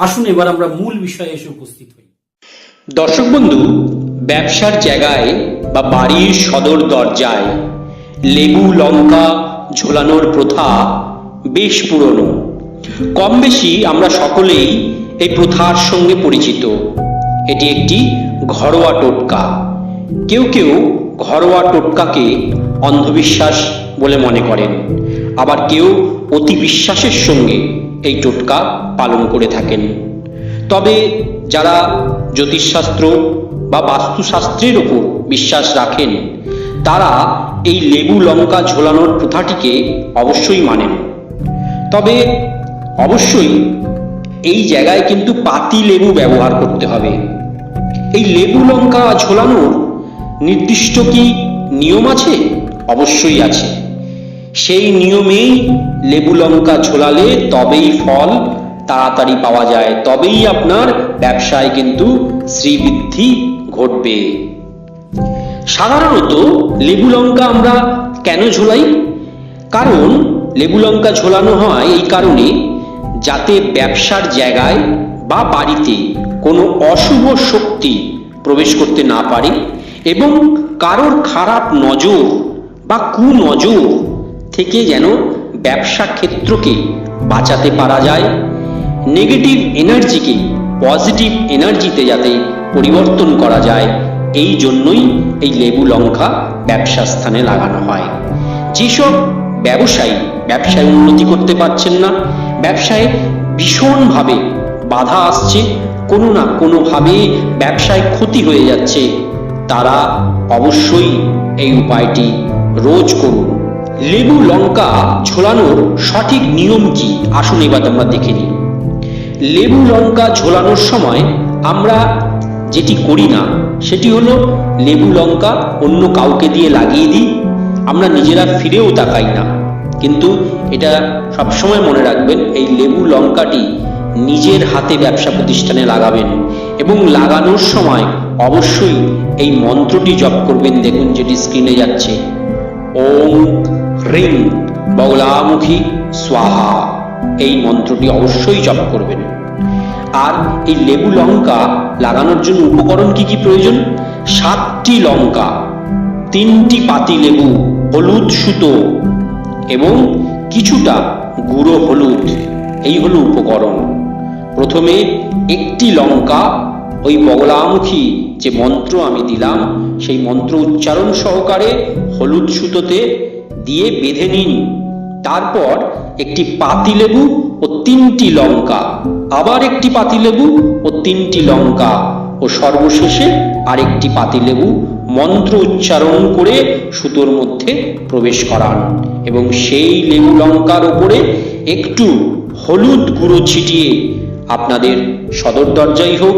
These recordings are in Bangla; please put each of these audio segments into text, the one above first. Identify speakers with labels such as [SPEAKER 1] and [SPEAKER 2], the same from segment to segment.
[SPEAKER 1] আসুন এবার আমরা মূল বিষয়ে এসে উপস্থিত হই।
[SPEAKER 2] দর্শক বন্ধু, ব্যবসার জায়গায় বা বাড়ির সদর দরজায় লেবু, লঙ্কা ঝোলানোর প্রথা বেশ পুরনো। কম বেশি আমরা সকলেই এই প্রথার সঙ্গে পরিচিত। এটি একটি ঘরোয়া টোটকা। কেউ কেউ ঘরোয়া টোটকাকে অন্ধবিশ্বাস বলে মনে করেন। আবার কেউ অতি বিশ্বাসের সঙ্গে এই টোটকা পালন করে থাকেন। তবে যারা জ্যোতিষশাস্ত্র বা বাস্তুশাস্ত্রের ওপর বিশ্বাস রাখেন, তারা এই লেবু লঙ্কা ঝোলানোর প্রথাটিকে অবশ্যই মানেন। তবে অবশ্যই এই জায়গায় কিন্তু পাতি লেবু ব্যবহার করতে হবে। এই লেবু লঙ্কা ঝোলানোর নির্দিষ্ট কি নিয়ম আছে? অবশ্যই আছে। সেই নিয়মেই লেবু লঙ্কা ঝোলালে তবেই ফল তাড়াতাড়ি পাওয়া যায়। তবেই আপনার ব্যবসায় কিন্তু শ্রীবৃদ্ধি ঘটবে। সাধারণত লেবু লঙ্কা আমরা কেন ঝোলাই? কারণ লেবু লঙ্কা ঝোলানো হয় এই কারণে যাতে ব্যবসার জায়গায় বা বাড়িতে কোনো অশুভ শক্তি প্রবেশ করতে না পারে এবং কারোর খারাপ নজর বা কুনজর থেকে যেন ব্যবসা ক্ষেত্রকে বাঁচাতে পারা যায় নেগেটিভ এনার্জিকে পজিটিভ এনার্জিতে যাতে পরিবর্তন করা যায়, এই জন্যই এই লেবু লঙ্কা ব্যবসা স্থানে লাগানো হয়। যেসব ব্যবসায়ী ব্যবসায় উন্নতি করতে পারছেন না, ব্যবসায় ভীষণভাবে বাধা আসছে, কোনো না কোনোভাবে ব্যবসায় ক্ষতি হয়ে যাচ্ছে, তারা অবশ্যই এই উপায়টি রোজ করুন। লেবু লঙ্কা ঝোলানোর সঠিক নিয়ম কি? আসুন এবার আমরা দেখে নিই। লেবু লঙ্কা ঝোলানোর সময় আমরা যেটি করি না, সেটি হলো লেবু লঙ্কা অন্য কাউকে দিয়ে লাগিয়ে দিই, আমরা নিজেরা ফিরেও তাকাই না। কিন্তু এটা সবসময় মনে রাখবেন, এই লেবু লঙ্কাটি নিজের হাতে ব্যবসা প্রতিষ্ঠানে লাগাবেন এবং লাগানোর সময় অবশ্যই এই মন্ত্রটি জপ করবেন। দেখুন, যেটি স্ক্রিনে যাচ্ছে। ওম হ্রিং বগলামুখী, স্বাহা। এই মন্ত্রটি অবশ্যই জপ করবেন। আর এই লেবু লঙ্কা লাগানোর জন্য উপকরণ কি কি প্রয়োজন? সাতটি লঙ্কা, তিনটি পাতি লেবু, হলুদ সুতো এবং কিছুটা গুঁড়ো হলুদ। এই হলো উপকরণ। প্রথমে একটি লঙ্কা ওই বগলামুখী যে মন্ত্র আমি দিলাম, সেই মন্ত্র উচ্চারণ সহকারে হলুদ সুতোতে দিয়ে বেঁধে নিন। তারপর একটি পাতিলেবু ও তিনটি লঙ্কা, আবার একটি পাতিলেবু ও তিনটি লঙ্কা ও সর্বশেষে আরেকটি পাতিলেবু মন্ত্র উচ্চারণ করে সুতোর মধ্যে প্রবেশ করান এবং সেই লেবু লঙ্কার ওপরে একটু হলুদ গুঁড়ো ছিটিয়ে আপনাদের সদর দরজাই হোক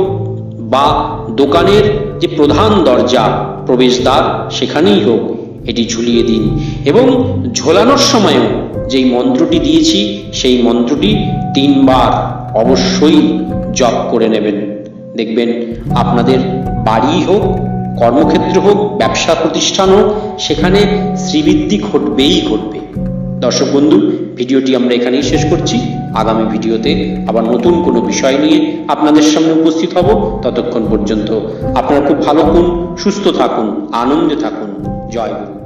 [SPEAKER 2] বা দোকানের যে প্রধান দরজা, প্রবেশদ্বার, সেখানেই হোক এটি ঝুলিয়ে দিন। এবং ঝোলানোর সময়ও যেই মন্ত্রটি দিয়েছি, সেই মন্ত্রটি তিনবার অবশ্যই জপ করে নেবেন। দেখবেন আপনাদের বাড়ি হোক, কর্মক্ষেত্র হোক, ব্যবসা প্রতিষ্ঠান হোক, সেখানে শ্রীবৃদ্ধি ঘটবেই ঘটবে। দর্শক বন্ধু, ভিডিওটি আমরা এখানেই শেষ করছি। আগামী ভিডিওতে আবার নতুন কোনো বিষয় নিয়ে আপনাদের সামনে উপস্থিত হব। ততক্ষণ পর্যন্ত আপনারা খুব ভালো থাকুন, সুস্থ থাকুন, আনন্দে থাকুন। জয় গুরু